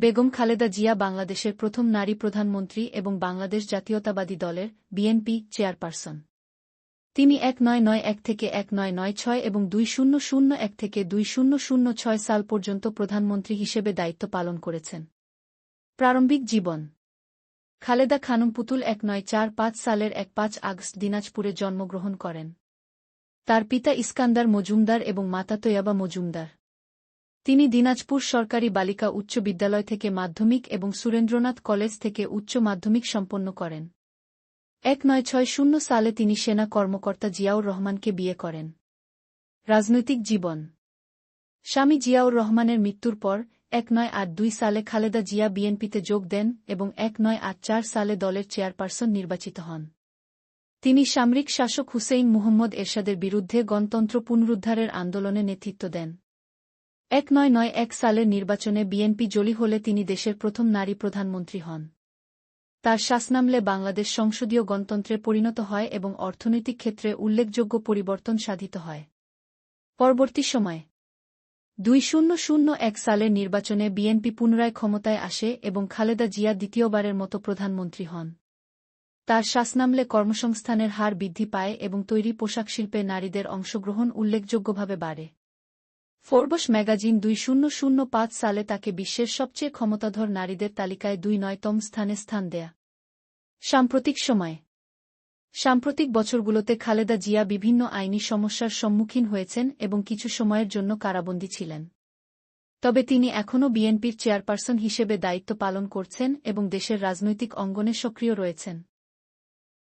বেগম খালেদা জিয়া বাংলাদেশের প্রথম নারী প্রধানমন্ত্রী এবং বাংলাদেশ জাতীয়তাবাদী দলের বিএনপি চেয়ারপারসন। তিনি এক নয় নয় এক থেকে এক নয় নয় ছয় এবং দুই শূন্য শূন্য এক থেকে দুই শূন্য শূন্য ছয় সাল পর্যন্ত প্রধানমন্ত্রী হিসেবে দায়িত্ব পালন করেছেন। প্রারম্ভিক জীবন। খালেদা খানম পুতুল এক নয় চার পাঁচ সালের এক পাঁচ আগস্ট দিনাজপুরে জন্মগ্রহণ করেন। তার পিতা ইস্কান্দার মজুমদার এবং মাতা তৈয়াবা মজুমদার। তিনি দিনাজপুর সরকারি বালিকা উচ্চ বিদ্যালয় থেকে মাধ্যমিক এবং সুরেন্দ্রনাথ কলেজ থেকে উচ্চ মাধ্যমিক সম্পন্ন করেন। এক নয় ছয় শূন্য সালে তিনি সেনা কর্মকর্তা জিয়াউর রহমানকে বিয়ে করেন। রাজনৈতিক জীবন। স্বামী জিয়াউর রহমানের মৃত্যুর পর এক নয় আট দুই সালে খালেদা জিয়া বিএনপিতে যোগ দেন এবং এক নয় আট চার সালে দলের চেয়ারপারসন নির্বাচিত হন। তিনি সামরিক শাসক হুসেইন মুহম্মদ এরশাদের বিরুদ্ধে গণতন্ত্র পুনরুদ্ধারের আন্দোলনে নেতৃত্ব দেন। এক নয় নয় এক সালের নির্বাচনে বিএনপি জলি হলে তিনি দেশের প্রথম নারী প্রধানমন্ত্রী হন। তার শাসনামলে বাংলাদেশ সংসদীয় গণতন্ত্রে পরিণত হয় এবং অর্থনৈতিক ক্ষেত্রে উল্লেখযোগ্য পরিবর্তন সাধিত হয়। পরবর্তী সময়, দুই শূন্য শূন্য এক সালের নির্বাচনে বিএনপি পুনরায় ক্ষমতায় আসে এবং খালেদা জিয়া দ্বিতীয়বারের মতো প্রধানমন্ত্রী হন। তার শাসনামলে কর্মসংস্থানের হার বৃদ্ধি পায় এবং তৈরি পোশাক শিল্পে নারীদের অংশগ্রহণ উল্লেখযোগ্যভাবে বাড়ে। ফোর্বস ম্যাগাজিন দুই শূন্য শূন্য পাঁচ সালে তাকে বিশ্বের সবচেয়ে ক্ষমতাধর নারীদের তালিকায় দুই নয়তম স্থানে স্থান দেয়া। সাম্প্রতিক সময়। সাম্প্রতিক বছরগুলোতে খালেদা জিয়া বিভিন্ন আইনি সমস্যার সম্মুখীন হয়েছেন এবং কিছু সময়ের জন্য কারাবন্দী ছিলেন। তবে তিনি এখনও বিএনপির চেয়ারপারসন হিসেবে দায়িত্ব পালন করছেন এবং দেশের রাজনৈতিক অঙ্গনে সক্রিয় রয়েছেন।